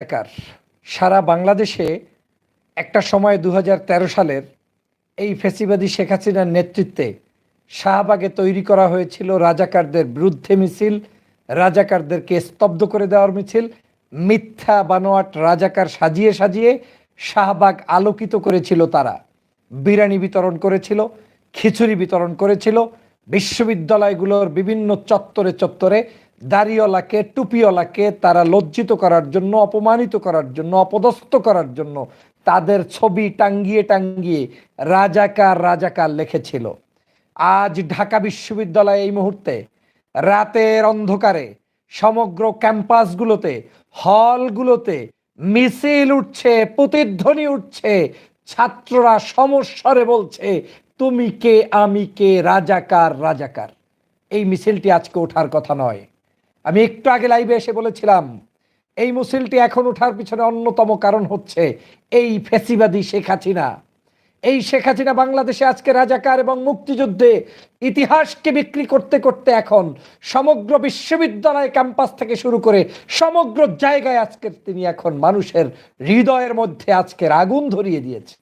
একার সারা বাংলাদেশে একটা সময় দু সালের এই ফেসিবাদী শেখ হাসিনার নেতৃত্বে শাহবাগে তৈরি করা হয়েছিল রাজাকারদের বিরুদ্ধে মিছিল রাজাকারদেরকে স্তব্ধ করে দেওয়ার মিছিল, মিথ্যা বানোয়াট রাজাকার সাজিয়ে সাজিয়ে শাহবাগ আলোকিত করেছিল তারা। বিরিয়ানি বিতরণ করেছিল, খিচুড়ি বিতরণ করেছিল, বিশ্ববিদ্যালয়গুলোর বিভিন্ন চত্বরে চত্বরে দাড়িওয়ালাকে, টুপিওয়ালাকে তারা লজ্জিত করার জন্য, অপমানিত করার জন্য, অপদস্থ করার জন্য তাদের ছবি টাঙ্গিয়ে টাঙ্গিয়ে রাজাকার রাজাকার লিখেছিল। আজ ঢাকা বিশ্ববিদ্যালয়ে এই মুহূর্তে রাতের অন্ধকারে সমগ্র ক্যাম্পাসগুলোতে, হলগুলোতে মিছিল উঠছে, প্রতিধ্বনি উঠছে, ছাত্ররা সমস্বরে বলছে, তুমি কে, আমি কে, রাজাকার রাজাকার? এই মিছিলটি আজকে ওঠার কথা নয়। আমি একটু আগে লাইভে এসে বলেছিলাম, এই মুসিলটি এখন ওঠার পিছনে অন্যতম কারণ হচ্ছে এই ফেসিবাদী শেখ হাসিনা। এই শেখ হাসিনা বাংলাদেশে আজকে রাজাকার এবং মুক্তিযুদ্ধে ইতিহাসকে বিক্রি করতে করতে এখন সমগ্র বিশ্ববিদ্যালয় ক্যাম্পাস থেকে শুরু করে সমগ্র জায়গায় আজকের তিনি এখন মানুষের হৃদয়ের মধ্যে আজকের আগুন ধরিয়ে দিয়েছে।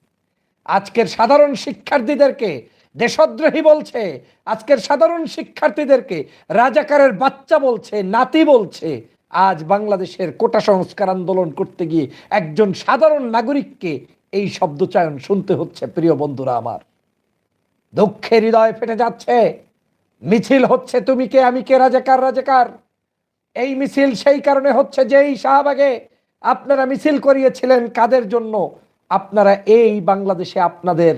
আজকের সাধারণ শিক্ষার্থীদেরকে দেশদ্রোহী বলছে, আজকের সাধারণ শিক্ষার্থীদেরকে রাজাকারের বাচ্চা বলছে, নাতি বলছে। আজ বাংলাদেশের কোটা সংস্কার আন্দোলন করতে গিয়ে একজন সাধারণ নাগরিককে এই শব্দচয়ন শুনতে হচ্ছে, প্রিয় বন্ধুরা আমার। দুঃখের হৃদয় ফেটে যাচ্ছে। মিছিল হচ্ছে, তুমি কে, আমি কে, রাজাকার রাজাকার? এই মিছিল সেই কারণে হচ্ছে যে এই শাহবাগে আপনারা মিছিল করিয়েছিলেন কাদের জন্য? আপনারা এই বাংলাদেশে আপনাদের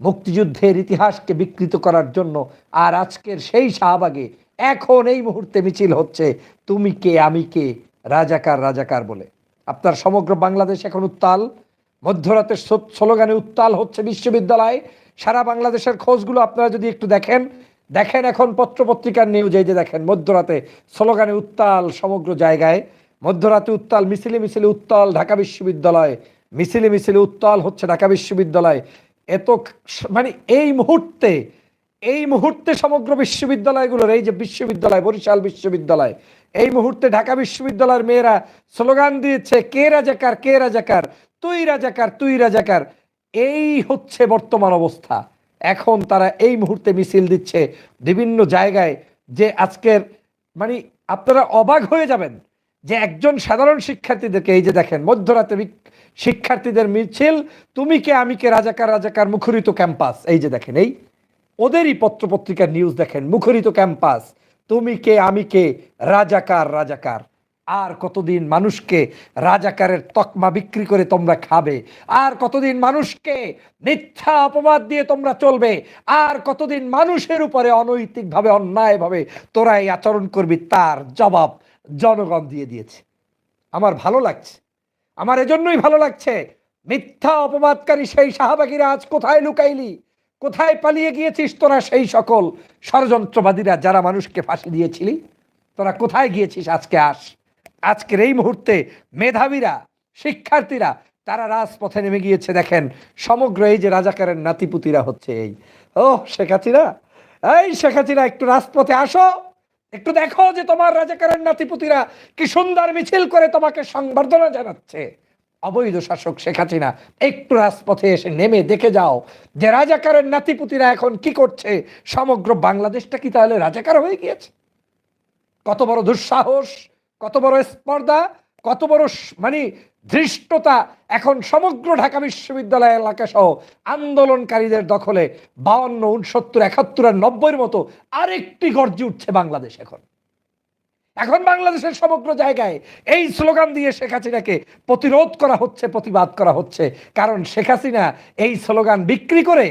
মুক্তিযুদ্ধের ইতিহাসকে বিকৃত করার জন্য আর আজকের সেই শাহবাগে এখন এই মুহূর্তে মিছিল হচ্ছে। তুমি কে, আমি কে? রাজাকার রাজাকার বলে। আপনার সমগ্র বাংলাদেশ এখন উত্তাল। মধ্যরাতের স্লোগানে উত্তাল হচ্ছে বিশ্ববিদ্যালয়। সারা বাংলাদেশের খোঁজগুলো আপনারা যদি একটু দেখেন দেখেন এখন পত্রপত্রিকার নিউজ এই যে দেখেন, মধ্যরাতে স্লোগানে উত্তাল সমগ্র জায়গায়। মধ্যরাতে উত্তাল, মিছিলে মিছিলে উত্তাল ঢাকা বিশ্ববিদ্যালয়। মিছিলে মিছিলে উত্তাল হচ্ছে ঢাকা বিশ্ববিদ্যালয়। এত মানে এই মুহূর্তে এই মুহূর্তে সমগ্র বিশ্ববিদ্যালয়গুলোর, এই যে বিশ্ববিদ্যালয়, বরিশাল বিশ্ববিদ্যালয়, এই মুহূর্তে ঢাকা বিশ্ববিদ্যালয়ের মেয়েরা স্লোগান দিয়েছে, কে রাজাকার কে রাজাকার, তুই রাজাকার তুই রাজাকার। এই হচ্ছে বর্তমান অবস্থা। এখন তারা এই মুহূর্তে মিছিল দিচ্ছে বিভিন্ন জায়গায় যে আজকের মানে আপনারা অবাক হয়ে যাবেন। যে একজন সাধারণ শিক্ষার্থীদেরকে, এই যে দেখেন, মধ্যরাতে শিক্ষার্থীদের মিছিল, তুমি কে, আমি কে, রাজাকার রাজাকার, মুখরিত ক্যাম্পাস। এই যে দেখেন, এই ওদেরই পত্রপত্রিকার নিউজ দেখেন, মুখরিত ক্যাম্পাস। তুমি কে, আমি কে, রাজাকার রাজাকার। আর কতদিন মানুষকে রাজাকারের তকমা বিক্রি করে তোমরা খাবে? আর কতদিন মানুষকে মিথ্যা অপবাদ দিয়ে তোমরা চলবে? আর কতদিন মানুষের উপরে অনৈতিকভাবে, অন্যায়ভাবে তোরা এই আচরণ করবি? তার জবাব জনগণ দিয়ে দিয়েছে। আমার ভালো লাগছে। আমার এজন্যই ভালো লাগছে। মিথ্যা অপবাদকারী সেই শাহবাগীরা আজ কোথায় লুকাইলি? কোথায় পালিয়ে গিয়েছিস তোরা সেই সকল ষড়যন্ত্রবাদীরা যারা মানুষকে ফাঁসি দিয়েছিলি? তোরা কোথায় গিয়েছিস আজকে আস? আজকের এই মুহূর্তে মেধাবীরা, শিক্ষার্থীরা, তারা রাজপথে নেমে গিয়েছে। দেখেন, সমগ্র এই যে রাজাকারের নাতিপুতিরা হচ্ছে এই। ও শেখ হাসিনা। এই শেখ হাসিনা, একটু রাজপথে আসো। একটু দেখো যে তোমার রাজাকারের নাতিপুতিরা কি সুন্দর মিছিল করে তোমাকে সংবর্ধনা জানাচ্ছে। অবৈধ শাসক শেখ হাসিনা, একটু রাজপথে এসে নেমে দেখে যাও যে রাজাকারের নাতিপুতিরা এখন কি করছে। সমগ্র বাংলাদেশটা কি তাহলে রাজাকার হয়ে গিয়েছে? কত বড় দুঃসাহস, কত বড় স্পর্ধা কত বড় মানে ধৃষ্টতা এখন সমগ্র ঢাকা বিশ্ববিদ্যালয় এলাকা সহ আন্দোলনকারীদের দখলে বাউন্ন, উনসত্তর, একাত্তর আর নব্বইয়ের মতো আরেকটি গর্জে উঠছে বাংলাদেশ এখন। এখন বাংলাদেশের সমগ্র জায়গায় এই স্লোগান দিয়ে শেখ হাসিনাকে প্রতিরোধ করা হচ্ছে, প্রতিবাদ করা হচ্ছে। কারণ শেখ হাসিনা এই স্লোগান বিক্রি করে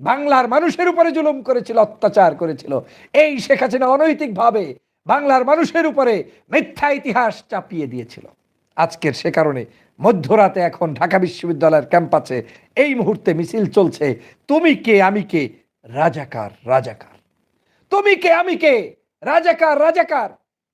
বাংলার মানুষের উপরে জুলুম করেছিল, অত্যাচার করেছিল। এই শেখ হাসিনা অনৈতিকভাবে বাংলার মানুষের উপরে মিথ্যা ইতিহাস চাপিয়ে দিয়েছিল। আজকের সে কারণে মধ্যরাতে এখন ঢাকা বিশ্ববিদ্যালয়ের ক্যাম্পাসে এই মুহূর্তে মিছিল চলছে, তুমি কে, আমি কে? রাজাকার রাজাকার। তুমি কে, আমি কে? রাজাকার রাজাকার।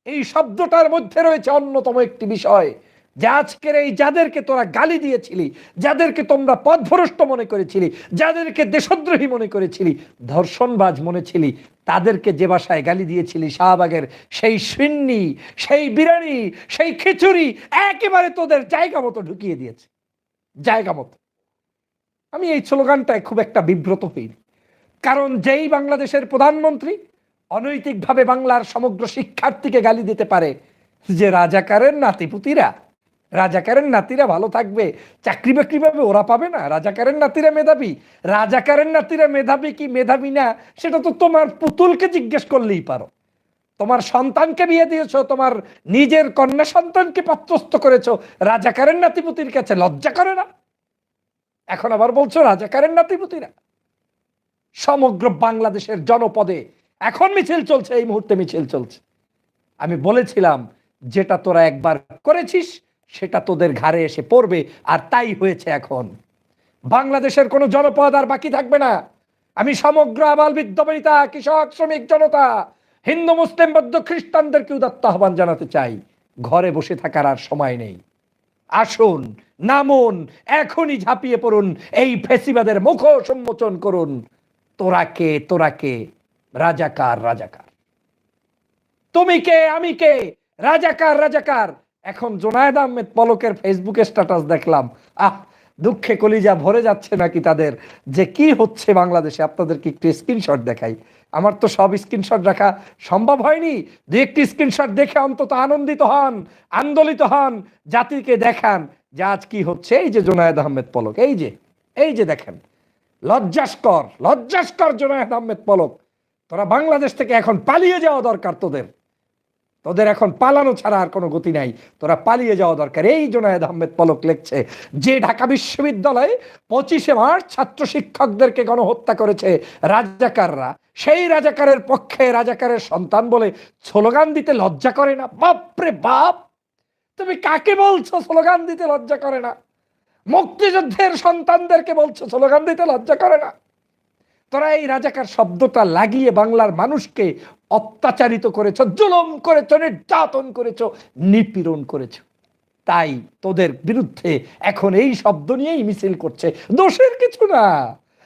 এই শব্দটার মধ্যে রয়েছে অন্যতম একটি বিষয়। যে আজকের এই যাদেরকে তোরা গালি দিয়েছিলি, যাদেরকে তোমরা পথভ্রষ্ট মনে করেছিলি, যাদেরকে দেশদ্রোহী মনে করেছিলি, ধর্ষণবাজ মনে ছিলি, তাদেরকে যে বাসায় গালি দিয়েছিলি শাহবাগের, সেই সিন্নি, সেই বিরানি, সেই খিচুড়ি একেবারে তোদের জায়গা মতো ঢুকিয়ে দিয়েছে। জায়গা মতো। আমি এই স্লোগানটায় খুব একটা বিব্রত হইনি। কারণ যেই বাংলাদেশের প্রধানমন্ত্রী অনৈতিকভাবে বাংলার সমগ্র শিক্ষার্থীকে গালি দিতে পারে, যে রাজাকারের নাতিপুতিরা রাজাকারের নাতিরা ভালো থাকবে, চাকরি বাকরি পাবে, ওরা পাবে না। রাজাকারের নাতিরা মেধাবী। রাজাকারের নাতিরা মেধাবী কি মেধাবী না, সেটা তো তোমার পুতুলকে জিজ্ঞেস করলেই পারো। তোমার সন্তানকে বিয়ে দিয়েছ, তোমার নিজের কন্যা সন্তানকে পাত্রস্থ করেছ, রাজাকারের নাতিপুতির কাছে লজ্জা করে না? এখন আবার বলছো রাজাকারের নাতিপুতিরা। সমগ্র বাংলাদেশের জনপদে এখন মিছিল চলছে, এই মুহূর্তে মিছিল চলছে। আমি বলেছিলাম, যেটা তোরা একবার করেছিস সেটা তোদের ঘাড়ে এসে পড়বে, আর তাই হয়েছে এখন। বাংলাদেশের কোনো জনপদ আর বাকি থাকবে না। আমি সমগ্র আবাল বিদ্যবনিতা কৃষক, শ্রমিক, জনতা, হিন্দু, মুসলিম, বৌদ্ধ, খ্রিস্টানদেরকে উদাত্ত আহ্বান জানাতে চাই। ঘরে বসে থাকার আর সময় নেই। আসুন, নামুন, এখনই ঝাঁপিয়ে পড়ুন, এই ফেসিবাদের মুখ সম্মোচন করুন। তোরা কে তোরা কে? রাজাকার রাজাকার। তুমি কে, আমি কে? রাজাকার রাজাকার। এখন জোনায়েদ আহমেদ পলকের ফেসবুকে স্ট্যাটাস দেখলাম। আহ, দুঃখে কলিজা ভরে যাচ্ছে নাকি তাদের? যে কি হচ্ছে বাংলাদেশে? আপনাদেরকে একটু স্ক্রিনশট দেখাই? আমার তো সব স্ক্রিনশট রাখা সম্ভব হয়নি। দু একটি স্ক্রিনশট দেখে অন্তত আনন্দিত হন, আন্দোলিত হন, জাতিকে দেখান যে আজ কি হচ্ছে। এই যে জোনায়েদ আহমেদ পলক, এই যে এই যে দেখেন। লজ্জাস্কর লজ্জাস্কর জোনায়েদ আহমেদ পলক। তোরা বাংলাদেশ থেকে এখন পালিয়ে যাওয়া দরকার তোদের। তোদের এখন পালানো ছাড়া আর কোনো গতি নাই। তোরা পালিয়ে যাওয়া দরকার। এই জোনায়েদ আহমেদ পলক লিখছে, যে ঢাকা বিশ্ববিদ্যালয়ে পঁচিশে মার্চ ছাত্র শিক্ষকদেরকে গণহত্যা করেছে রাজাকাররা, সেই রাজাকারের পক্ষে রাজাকারের সন্তান বলে স্লোগান দিতে লজ্জা করে না? বাপরে বাপ! তুমি কাকে বলছো স্লোগান দিতে লজ্জা করে না? মুক্তিযুদ্ধের সন্তানদেরকে বলছো স্লোগান দিতে লজ্জা করে না? তোরা এই রাজাকার শব্দটা লাগিয়ে বাংলার মানুষকে অত্যাচারিত করেছ, জুলুম করেছ, নির্যাতন করেছ, নিপীড়ন করেছ। তাই তোদের বিরুদ্ধে এখন এই শব্দ নিয়েই মিছিল করছে। দোষের কিছু না।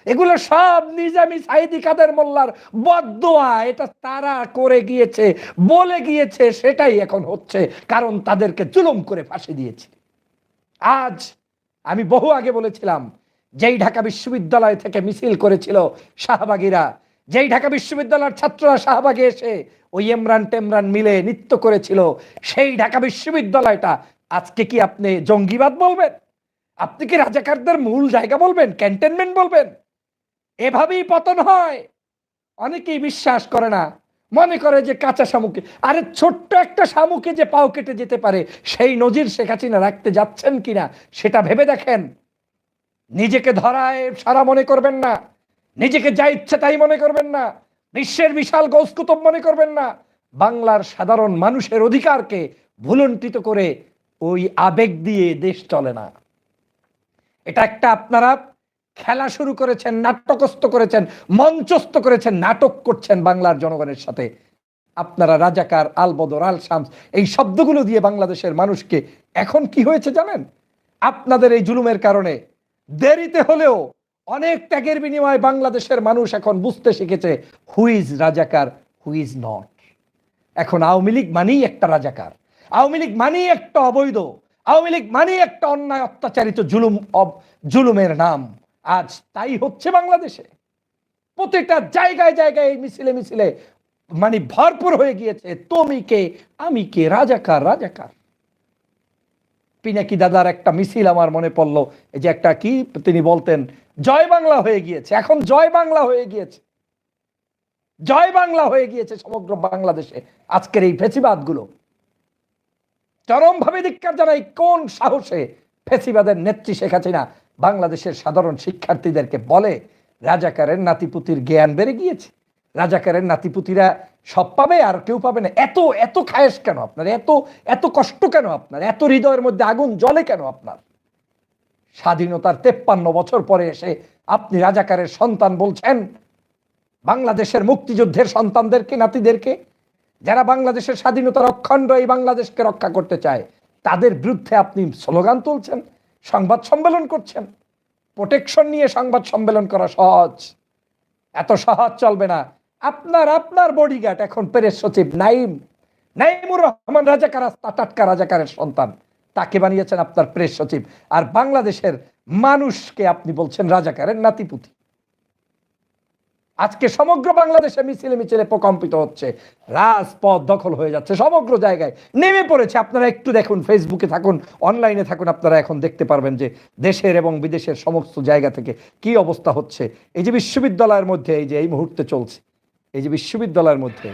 এগুলো সব নিজামি সাইদি কাদের মোল্লার বদোয়া এটা তারা করে গিয়েছে, বলে গিয়েছে, সেটাই এখন হচ্ছে, কারণ তাদেরকে জুলুম করে ফাঁসি দিয়েছে। আজ আমি বহু আগে বলেছিলাম, যেই ঢাকা বিশ্ববিদ্যালয় থেকে মিছিল করেছিল শাহবাগীরা যেই ঢাকা বিশ্ববিদ্যালয়ের ছাত্ররা শাহবাগে এসে ওই এমরান টেমরান মিলে নৃত্য করেছিল, সেই ঢাকা বিশ্ববিদ্যালয়টা আজকে কি আপনি জঙ্গিবাদ বলবেন? আপনি কি রাজাকারদের মূল জায়গা বলবেন, ক্যান্টনমেন্ট বলবেন? এভাবেই পতন হয়। অনেকেই বিশ্বাস করে না, মনে করে যে কাঁচা শামুকে, আরে ছোট্ট একটা শামুকে যে পাও কেটে যেতে পারে, সেই নজির শেখ হাসিনা রাখতে যাচ্ছেন কিনা, সেটা ভেবে দেখেন। নিজেকে ধরায় সারা মনে করবেন না। নিজেকে যা ইচ্ছে তাই মনে করবেন না। বিশ্বের বিশাল গৌসকুতব মনে করবেন না। বাংলার সাধারণ মানুষের অধিকারকে ভুলন্টিত করে ওই আবেগ দিয়ে দেশ চলে না। এটা একটা আপনারা খেলা শুরু করেছেন, নাটকস্থ করেছেন, মঞ্চস্থ করেছেন, নাটক করছেন বাংলার জনগণের সাথে। আপনারা রাজাকার, আলবদর আল শামস এই শব্দগুলো দিয়ে বাংলাদেশের মানুষকে এখন কি হয়েছে জানেন? আপনাদের এই জুলুমের কারণে দেরিতে হলেও অনেক ত্যাগের বিনিময়ে বাংলাদেশের মানুষ এখন বুঝতে শিখেছে হুইজ রাজাকার হুইজ নট এখন আওয়ামী লীগ মানেই একটা রাজাকার। আওয়ামী লীগ মানেই একটা অবৈধ। আওয়ামী লীগ মানেই একটা অন্যায় অত্যাচারিত জুলুম জুলুমের নাম। আজ তাই হচ্ছে বাংলাদেশে। প্রত্যেকটা জায়গায় জায়গায় মিছিলে মিছিলে মানে ভরপুর হয়ে গিয়েছে, তুমি কে, আমি কে, রাজাকার রাজাকার। পিনাকি দাদার একটা মিছিল আমার মনে পড়ল। এই যে একটা কি তিনি বলতেন জয় বাংলা হয়ে গিয়েছে। এখন জয় বাংলা হয়ে গিয়েছে। জয় বাংলা হয়ে গিয়েছে সমগ্র বাংলাদেশে আজকের এই ফেসিবাদগুলো চরমভাবে ধিক্কার জানাই কোন সাহসে ফেসিবাদের নেত্রী শেখ হাসিনা বাংলাদেশের সাধারণ শিক্ষার্থীদেরকে বলে, রাজাকারের নাতিপুতির জ্ঞান বেড়ে গিয়েছে। রাজাকারের নাতিপুতিরা সব পাবে আর কেউ পাবে না। এত এত খায়েশ কেন আপনার? এত এত কষ্ট কেন আপনার? এত হৃদয়ের মধ্যে আগুন জ্বলে কেন আপনার? স্বাধীনতার তেপ্পান্ন বছর পরে এসে আপনি রাজাকারের সন্তান বলছেন? বাংলাদেশের মুক্তিযুদ্ধের সন্তানদেরকে, নাতিদেরকে? যারা বাংলাদেশের স্বাধীনতার অখণ্ড এই বাংলাদেশকে রক্ষা করতে চায়, তাদের বিরুদ্ধে আপনি স্লোগান তুলছেন, সংবাদ সম্মেলন করছেন? প্রোটেকশন নিয়ে সংবাদ সম্মেলন করা সহজ। এত সহজ চলবে না। আপনার আপনার বডিগার্ড এখন প্রেস সচিব নাইম। নাইমুর রহমান রাজাকার টাটকা রাজাকারের সন্তান। তাকে বানিয়েছেন আপনার প্রেস সচিব। আর বাংলাদেশের মানুষকে আপনি বলছেন রাজাকারের নাতিপুতি। আজকে সমগ্র বাংলাদেশে মিছিলে মিছিলে প্রকম্পিত হচ্ছে। রাজপথ দখল হয়ে যাচ্ছে সমগ্র জায়গায়। নেমে পড়েছে। আপনারা একটু দেখুন ফেসবুকে থাকুন অনলাইনে থাকুন, আপনারা এখন দেখতে পারবেন যে দেশের এবং বিদেশের সমস্ত জায়গা থেকে কি অবস্থা হচ্ছে। এই যে বিশ্ববিদ্যালয়ের মধ্যে এই যে এই মুহূর্তে চলছে, এই যে বিশ্ববিদ্যালয়ের মধ্যে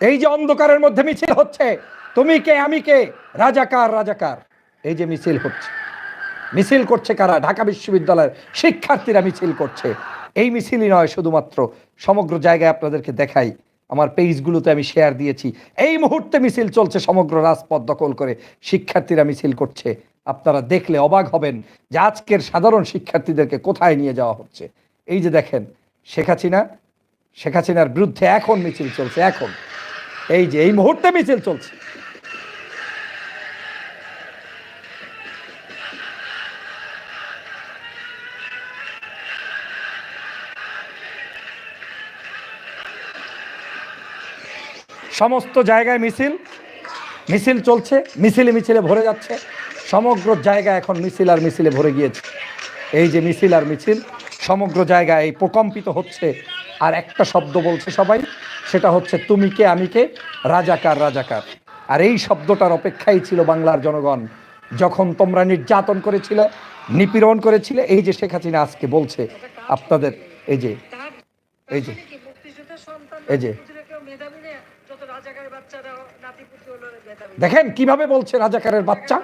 এই যে অন্ধকারের মধ্যে মিছিল হচ্ছে, তুমি কে, আমি কে? রাজাকার রাজাকার। এই যে মিছিল হচ্ছে। মিছিল করছে কারা? ঢাকা বিশ্ববিদ্যালয়ের শিক্ষার্থীরা মিছিল করছে। এই মিছিলই নয়, শুধুমাত্র সমগ্র জায়গায় আপনাদেরকে দেখাই। আমার পেজগুলোতে আমি শেয়ার দিয়েছি। এই মুহূর্তে মিছিল চলছে সমগ্র রাজপথ দখল করে শিক্ষার্থীরা মিছিল করছে। আপনারা দেখলে অবাক হবেন যে আজকের সাধারণ শিক্ষার্থীদেরকে কোথায় নিয়ে যাওয়া হচ্ছে। এই যে দেখেন, শেখ হাসিনা, শেখ হাসিনার বিরুদ্ধে এখন মিছিল চলছে, এখন। এই যে, এই মুহূর্তে মিছিল চলছে। সমস্ত জায়গায় মিছিল মিছিল চলছে, মিছিলে মিছিলে ভরে যাচ্ছে। সমগ্র জায়গা এখন মিছিল আর মিছিলে ভরে গিয়েছে। এই যে মিছিল আর মিছিল, সমগ্র জায়গায় এই প্রকম্পিত হচ্ছে। আর একটা শব্দ বলছে সবাই সেটা হচ্ছে তুমি কে, আমি কে? রাজাকার রাজাকার। আর এই শব্দটার অপেক্ষাই ছিল বাংলার জনগণ। যখন তোমরা নির্যাতন করেছিলে, নিপীড়ন করেছিলে, এই যে শেখ হাসিনা আজকে বলছে আপনাদের, এই যে এই যে এই যে। দেখেন কীভাবে বলছে রাজাকারের বাচ্চা?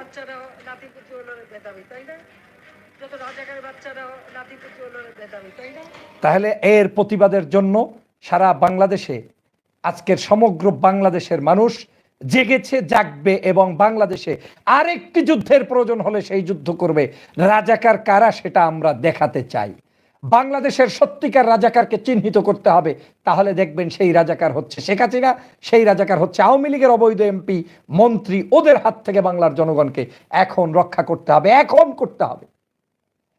তাহলে এর প্রতিবাদের জন্য সারা বাংলাদেশে, আজকের সমগ্র বাংলাদেশের মানুষ জেগেছে, জাগবে এবং বাংলাদেশে আরেকটি যুদ্ধের প্রয়োজন হলে সেই যুদ্ধ করবে। রাজাকার কারা সেটা আমরা দেখাতে চাই। বাংলাদেশের সত্যিকার রাজাকারকে চিহ্নিত করতে হবে। তাহলে দেখবেন সেই রাজাকার হচ্ছে শেখ হাসিনা, সেই রাজাকার হচ্ছে আওয়ামী লীগের অবৈধ এমপি, মন্ত্রী ওদের হাত থেকে বাংলার জনগণকে এখন রক্ষা করতে হবে, এখন করতে হবে।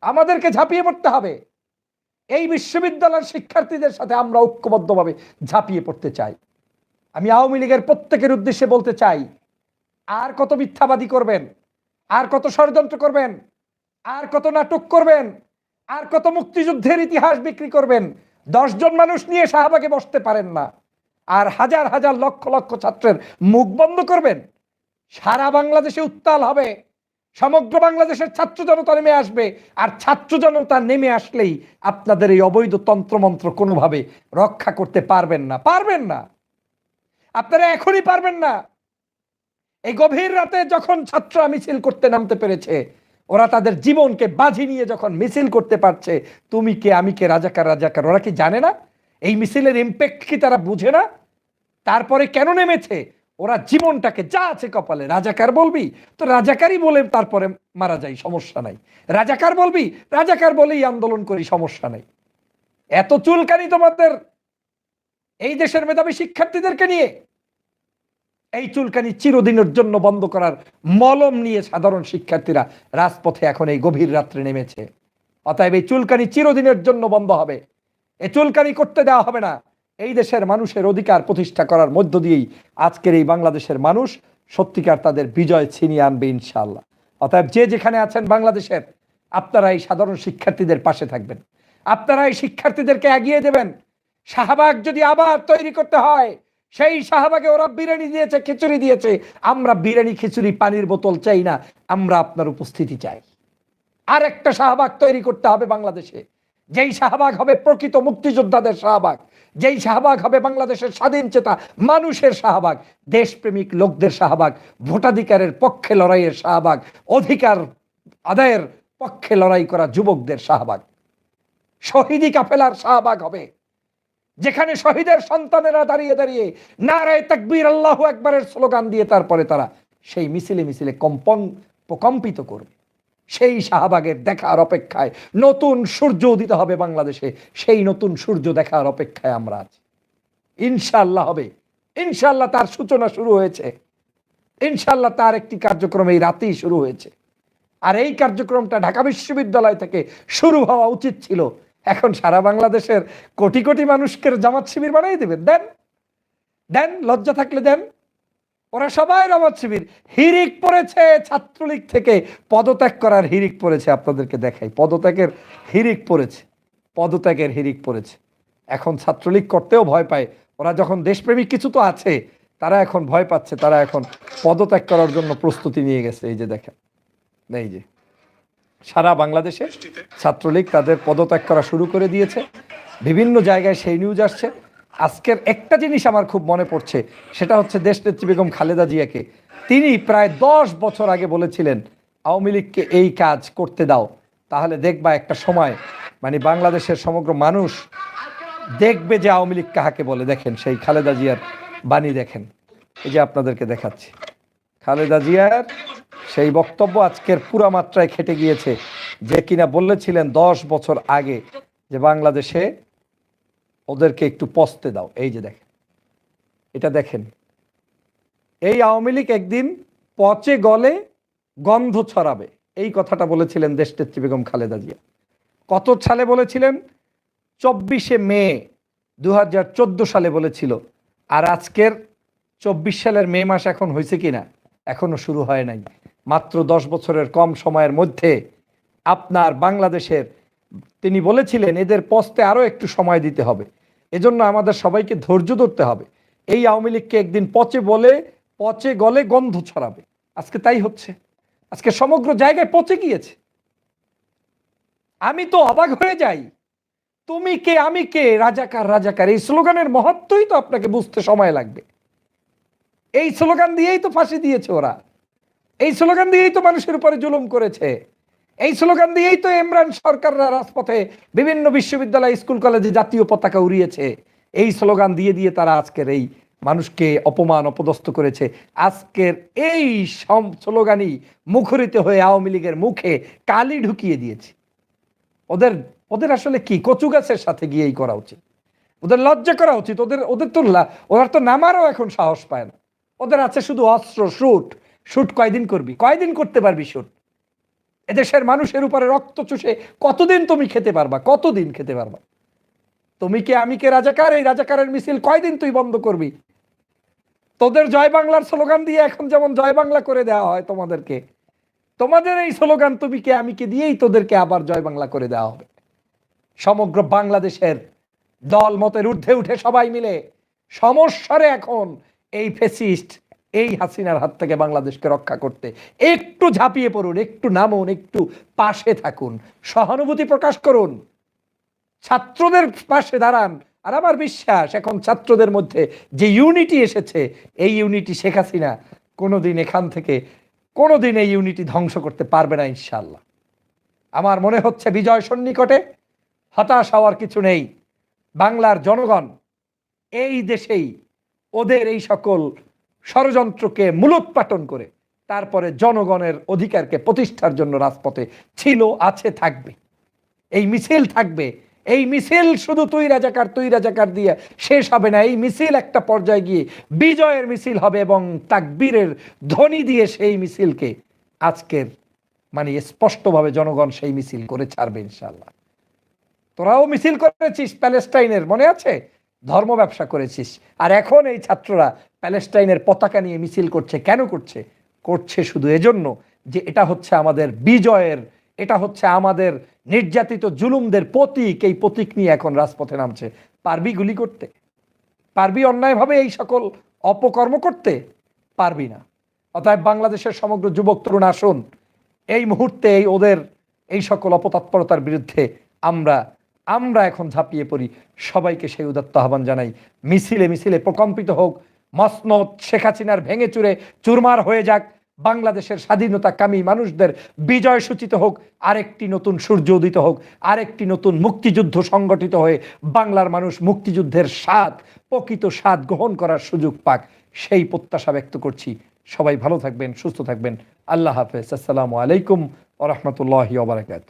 আমাদেরকে ঝাঁপিয়ে পড়তে হবে। এই বিশ্ববিদ্যালয়ের শিক্ষার্থীদের সাথে আমরা ঐক্যবদ্ধভাবে ঝাঁপিয়ে পড়তে চাই। আমি আওয়ামী লীগের প্রত্যেকের উদ্দেশ্যে বলতে চাই, আর কত মিথ্যাবাদী করবেন, আর কত ষড়যন্ত্র করবেন, আর কত নাটক করবেন, আর কত মুক্তিযুদ্ধের ইতিহাস বিক্রি করবেন জন মানুষ নিয়ে শাহবাগে বসতে পারেন না, আর হাজার হাজার লক্ষ লক্ষ ছাত্রের মুখ বন্ধ করবেন, সারা বাংলাদেশে উত্তাল হবে। সমগ্র বাংলাদেশের ছাত্র জনতা নেমে আসবে। আর ছাত্র জনতা নেমে আসলেই আপনাদের এই অবৈধ তন্ত্রমন্ত্র কোনোভাবে রক্ষা করতে পারবেন না। পারবেন না। আপনারা এখনই পারবেন না। এই গভীর রাতে যখন ছাত্ররা মিছিল করতে নামতে পেরেছে, ওরা তাদের জীবনকে বাজি নিয়ে যখন মিছিল করতে পারছে, তুমি কে, আমি কে, রাজাকার রাজাকার, ওরা কি জানে না? এই মিছিলের ইম্প্যাক্ট কি তারা বুঝে না? তারপরে কেন নেমেছে? ওরা জীবনটাকে যা আছে কপালে, রাজাকার বলবি? তো রাজাকারই বলে তারপরে মারা যায়, সমস্যা নাই। রাজাকার বলবি? রাজাকার বলেই আন্দোলন করি, সমস্যা নাই। এত চুলকানি তোমাদের এই দেশের মেধাবী শিক্ষার্থীদেরকে নিয়ে? এই চুলকানি চিরদিনের জন্য বন্ধ করার মলম নিয়ে সাধারণ শিক্ষার্থীরা রাজপথে এখন এই গভীর রাত্রে নেমেছে। অতএব এই চুলকানি চিরদিনের জন্য বন্ধ হবে। এ চুলকানি করতে দেওয়া হবে না। এই দেশের মানুষের অধিকার প্রতিষ্ঠা করার মধ্য দিয়েই আজকের এই বাংলাদেশের মানুষ সত্যিকার তাদের বিজয় ছিনিয়ে আনবে ইনশাল্লাহ অতএব যে যেখানে আছেন বাংলাদেশের আপনারা এই সাধারণ শিক্ষার্থীদের পাশে থাকবেন। আপনারা এই শিক্ষার্থীদেরকে এগিয়ে দেবেন। শাহবাগ যদি আবার তৈরি করতে হয়, সেই শাহবাগে ওরা বিরিয়ানি দিয়েছে, খিচুড়ি দিয়েছে। আমরা বিরিয়ানি, খিচুড়ি, পানির বোতল চাই না, আমরা আপনার উপস্থিতি চাই। আর একটা শাহবাগ তৈরি করতে হবে বাংলাদেশে। যেই শাহবাগ হবে প্রকৃত মুক্তিযোদ্ধাদের শাহবাগ। যেই শাহবাগ হবে বাংলাদেশের স্বাধীন চেতা, মানুষের শাহবাগ, দেশপ্রেমিক লোকদের শাহবাগ, ভোটাধিকারের পক্ষে লড়াইয়ের শাহবাগ, অধিকার আদায়ের পক্ষে লড়াই করা যুবকদের শাহবাগ। শহীদি কাফেলার শাহবাগ হবে, যেখানে শহীদের সন্তানেরা দাঁড়িয়ে দাঁড়িয়ে নারায় তাকবির আল্লাহ একবারের স্লোগান দিয়ে তারপরে তারা সেই মিছিলে মিছিলে কম্পন, প্রকম্পিত করবে। সেই শাহবাগের দেখার অপেক্ষায় নতুন সূর্য উদিত হবে বাংলাদেশে, সেই নতুন সূর্য দেখার অপেক্ষায় আমরা আছি। ইনশাল্লাহ হবে। ইনশাল্লাহ তার সূচনা শুরু হয়েছে। ইনশাল্লাহ তার একটি কার্যক্রম এই রাতেই শুরু হয়েছে। আর এই কার্যক্রমটা ঢাকা বিশ্ববিদ্যালয় থেকে শুরু হওয়া উচিত ছিল। এখন সারা বাংলাদেশের কোটি কোটি মানুষকে জামাত শিবির বানিয়ে দেবেন। দেন দেন, লজ্জা থাকলে দেন। ওরা সবাই জামাত শিবির। হিরিক পড়েছে ছাত্রলীগ থেকে। পদত্যাগ করার হিরিক পড়েছে, আপনাদেরকে দেখাই। পদত্যাগের হিরিক পড়েছে। পদত্যাগের হিরিক পড়েছে। এখন ছাত্রলীগ করতেও ভয় পায়। ওরা যখন দেশপ্রেমিক কিছু তো আছে, তারা এখন ভয় পাচ্ছে, তারা এখন পদত্যাগ করার জন্য প্রস্তুতি নিয়ে গেছে। এই যে দেখেন, এই যে। সারা বাংলাদেশে ছাত্রলীগ তাদের পদত্যাগ করা শুরু করে দিয়েছে। বিভিন্ন জায়গায় সেই নিউজ আসছে। আজকের একটা জিনিস আমার খুব মনে পড়ছে, সেটা হচ্ছে দেশ নেত্রী বেগম খালেদা জিয়াকে। তিনি প্রায় দশ বছর আগে বলেছিলেন, আওয়ামী লীগকে এই কাজ করতে দাও, তাহলে দেখবা একটা সময় মানে বাংলাদেশের সমগ্র মানুষ দেখবে যে আওয়ামী লীগ কাহাকে বলে। দেখেন, সেই খালেদা জিয়ার বাণী দেখেন। এই যে আপনাদেরকে দেখাচ্ছি। খালেদা জিয়ার সেই বক্তব্য আজকের পুরা মাত্রায় খেটে গিয়েছে, যে কিনা বলেছিলেন দশ বছর আগে যে বাংলাদেশে ওদেরকে একটু পস্তে দাও। এই যে দেখেন। এটা দেখেন। এই আওয়ামী লীগ একদিন পচে গলে গন্ধ ছড়াবে। এই কথাটা বলেছিলেন দেশনেত্রী বেগম খালেদা জিয়া। কত সালে বলেছিলেন? চব্বিশে মে দু হাজার চোদ্দ সালে বলেছিল। আর আজকের চব্বিশ সালের মে মাস এখন হয়েছে কিনা? এখনও শুরু হয় নাই। মাত্র দশ বছরের কম সময়ের মধ্যে আপনার বাংলাদেশের তিনি বলেছিলেন, এদের পস্তে আরও একটু সময় দিতে হবে। এজন্য আমাদের সবাইকে ধৈর্য ধরতে হবে। এই আওয়ামী লীগকে একদিন পচে বলে, পচে গলে গন্ধ ছড়াবে। আজকে তাই হচ্ছে। আজকে সমগ্র জায়গায় পচে গিয়েছে। আমি তো অবাক হয়ে যাই। তুমি কে, আমি কে? রাজাকার রাজাকার। এই স্লোগানের মহত্বই তো আপনাকে বুঝতে সময় লাগবে। এই স্লোগান দিয়েই তো ফাঁসি দিয়েছে ওরা। এই স্লোগান দিয়েই তো মানুষের উপরে জুলুম করেছে। এই স্লোগান দিয়েই তো ইমরান সরকাররা রাজপথে বিভিন্ন বিশ্ববিদ্যালয়, স্কুল, কলেজে জাতীয় পতাকা উড়িয়েছে। এই স্লোগান দিয়ে দিয়ে তারা আজকের এই মানুষকে অপমান, অপদস্থ করেছে। আজকের এই সম স্লোগানই মুখরিত হয়ে আওয়ামী লীগের মুখে কালি ঢুকিয়ে দিয়েছে। ওদের ওদের আসলে কি? কচু গাছের সাথে গিয়েই করা উচিত। ওদের লজ্জা করা উচিত। ওদের ওদের তো ওরা তো নামারও এখন সাহস পায় না। ওদের আছে শুধু অস্ত্র, শুট। শুট কয়দিন করবি? কয়দিন করতে পারবি শুট? এদেশের মানুষের উপরে রক্ত চুষে কতদিন তুমি খেতে পারবা? কতদিন খেতে পারবা? তুমি কে, আমি কে রাজাকার? এই রাজাকারের মিছিল কয়দিন তুই বন্ধ করবি? তোদের জয় বাংলার স্লোগান দিয়ে এখন যেমন জয় বাংলা করে দেওয়া হয় তোমাদেরকে, তোমাদের এই স্লোগান তুমি কে, আমি কে দিয়েই তোদেরকে আবার জয় বাংলা করে দেওয়া হবে। সমগ্র বাংলাদেশের দল মতের ঊর্ধ্বে উঠে সবাই মিলে সমস্যারে এখন এই ফেসিস্ট এই হাসিনার হাত থেকে বাংলাদেশকে রক্ষা করতে। একটু ঝাঁপিয়ে পড়ুন, একটু নামুন, একটু পাশে থাকুন। সহানুভূতি প্রকাশ করুন। ছাত্রদের পাশে দাঁড়ান। আর আমার বিশ্বাস, এখন ছাত্রদের মধ্যে যে ইউনিটি এসেছে, এই ইউনিটি শেখ হাসিনা কোনোদিন এখান থেকে, কোনোদিন এই ইউনিটি ধ্বংস করতে পারবে না ইনশাল্লাহ আমার মনে হচ্ছে বিজয় সন্নিকটে হতাশ হওয়ার কিছু নেই। বাংলার জনগণ, এই দেশেই ওদের এই সকল ষড়যন্ত্রকে মূলোৎপাটন করে তারপরে জনগণের অধিকারকে প্রতিষ্ঠার জন্য রাজপথে ছিল, আছে, থাকবে। এই মিছিল থাকবে। এই মিছিল শুধু তুই রাজাকার তুই রাজাকার দিয়ে শেষ হবে না। এই মিছিল একটা পর্যায়ে গিয়ে বিজয়ের মিছিল হবে এবং তাকবীরের ধ্বনি দিয়ে সেই মিছিলকে আজকের মানে স্পষ্টভাবে জনগণ সেই মিছিল করে ছাড়বে ইনশাল্লাহ তোরাও মিছিল করেছিস প্যালেস্টাইনের, মনে আছে? ধর্ম ব্যবসা করেছিস। আর এখন এই ছাত্ররা প্যালেস্টাইনের পতাকা নিয়ে মিছিল করছে। কেন করছে? করছে শুধু এজন্য যে এটা হচ্ছে আমাদের বিজয়ের, এটা হচ্ছে আমাদের নির্যাতিত জুলুমদের প্রতীক। এই প্রতীক নিয়ে এখন রাজপথে নামছে। পারবি গুলি করতে? পারবি অন্যায়ভাবে এই সকল অপকর্ম করতে? পারবি না। অতএব বাংলাদেশের সমগ্র যুবক তরুণ, আসুন। এই মুহূর্তে এই ওদের এই সকল অপতৎপরতার বিরুদ্ধে আমরা আমরা এখন ঝাঁপিয়ে পড়ি। সবাইকে সেই উদাত্ত আহ্বান জানাই। মিছিলে মিছিলে প্রকম্পিত হোক। মসনদ, শেখ হাসিনার ভেঙে চুরে চুরমার হয়ে যাক। বাংলাদেশের স্বাধীনতা কামী মানুষদের বিজয় সূচিত হোক। আরেকটি নতুন সূর্য উদিত হোক। আরেকটি নতুন মুক্তিযুদ্ধ সংগঠিত হয়ে বাংলার মানুষ মুক্তিযুদ্ধের স্বাদ, প্রকৃত স্বাদ গ্রহণ করার সুযোগ পাক। সেই প্রত্যাশা ব্যক্ত করছি। সবাই ভালো থাকবেন, সুস্থ থাকবেন। আল্লাহ হাফেজ। আসসালামু আলাইকুম ওরহমতুল্লাহ ওবরাকাত